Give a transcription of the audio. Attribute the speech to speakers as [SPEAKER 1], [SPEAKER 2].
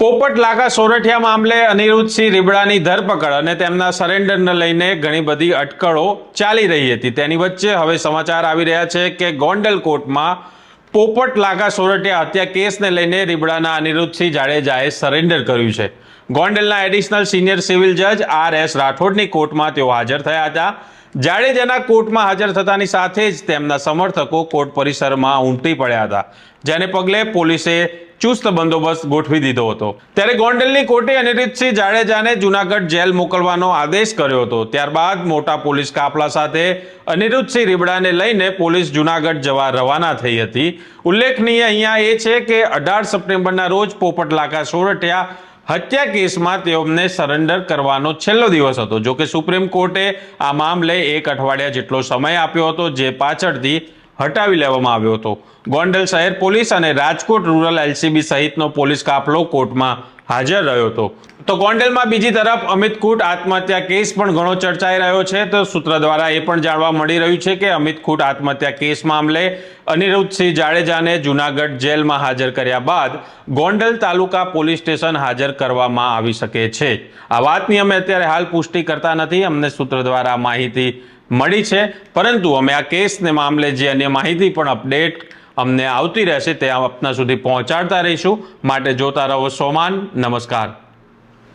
[SPEAKER 1] પોપટ લાગા સોરઠિયા મામલે અનિરુદ્ધસિંહ રીબડાની ધરપકડ અને તેમના સરેન્ડરને લઈને ઘણી બધી અટકળો ચાલી રહી હતી. તેની વચ્ચે હવે સમાચાર આવી રહ્યા છે કે ગોંડલ કોર્ટમાં પોપટ લાગા સોરઠિયા હત્યા કેસને લઈને રીબડાના અનિરુદ્ધસિંહ જાડેજાએ સરેન્ડર કર્યું છે. ગોંડલના એડિશનલ સિનિયર સિવિલ જજ આર એસ રાઠોડની કોર્ટમાં તેઓ હાજર થયા હતા. જાડેજાના કોર્ટમાં હાજર થતાની સાથે જ તેમના સમર્થકો કોર્ટ પરિસરમાં ઉમટી પડ્યા હતા. જેને પગલે પોલીસે ચુસ્ત બંદોબસ્ત ગોઠવી દીધો હતો. ત્યારે ગોંડલની કોર્ટે અનિરુદ્ધસિંહ જાડેજાને જુનાગઢ જેલ મોકલવાનો આદેશ કર્યો હતો. ત્યારબાદ મોટા પોલીસ કાફલા સાથે અનિરુદ્ધસિંહ રીબડાને લઈને પોલીસ જુનાગઢ જવા રવાના થઈ હતી. ઉલ્લેખનીય અહીંયા એ છે કે અઢાર સપ્ટેમ્બરના રોજ પોપટલાકા સોરઠિયા હત્યા કેસમાં તેઓને સરેન્ડર કરવાનો છેલ્લો દિવસ હતો. જો કે સુપ્રીમ કોર્ટે આ મામલે એક અઠવાડિયા જેટલો સમય આપ્યો હતો, જે પાછળથી હટાવી લેવામાં આવ્યો હતો. ગોંડલ શહેર પોલીસ અને રાજકોટ રૂરલ એલસીબી સહિતનો પોલીસ કાફલો કોર્ટમાં હાજર રહ્યો હતો. તો ગોંડલમાં બીજી તરફ અમિત કૂટ આત્મહત્યા કેસ પણ ઘણો ચર્ચાઈ રહ્યો છે. તો સૂત્ર દ્વારા એ પણ જાણવા મળી રહ્યું છે કે અમિત કૂટ આત્મહત્યા કેસ મામલે અનિરુદ્ધસિંહ જાડેજાને જુનાગઢ જેલમાં હાજર કર્યા બાદ ગોંડલ તાલુકા પોલીસ સ્ટેશન હાજર કરવામાં આવી શકે છે. આ વાતની અમે અત્યારે હાલ પુષ્ટિ કરતા નથી. અમને સૂત્ર દ્વારા માહિતી મળી છે. પરંતુ અમે આ કેસને મામલે જે અન્ય માહિતી પણ અપડેટ અમને આવતી રહેશે તે આપના સુધી પહોંચાડતા રહીશું. માટે જોતા રહો સોમાન. નમસ્કાર.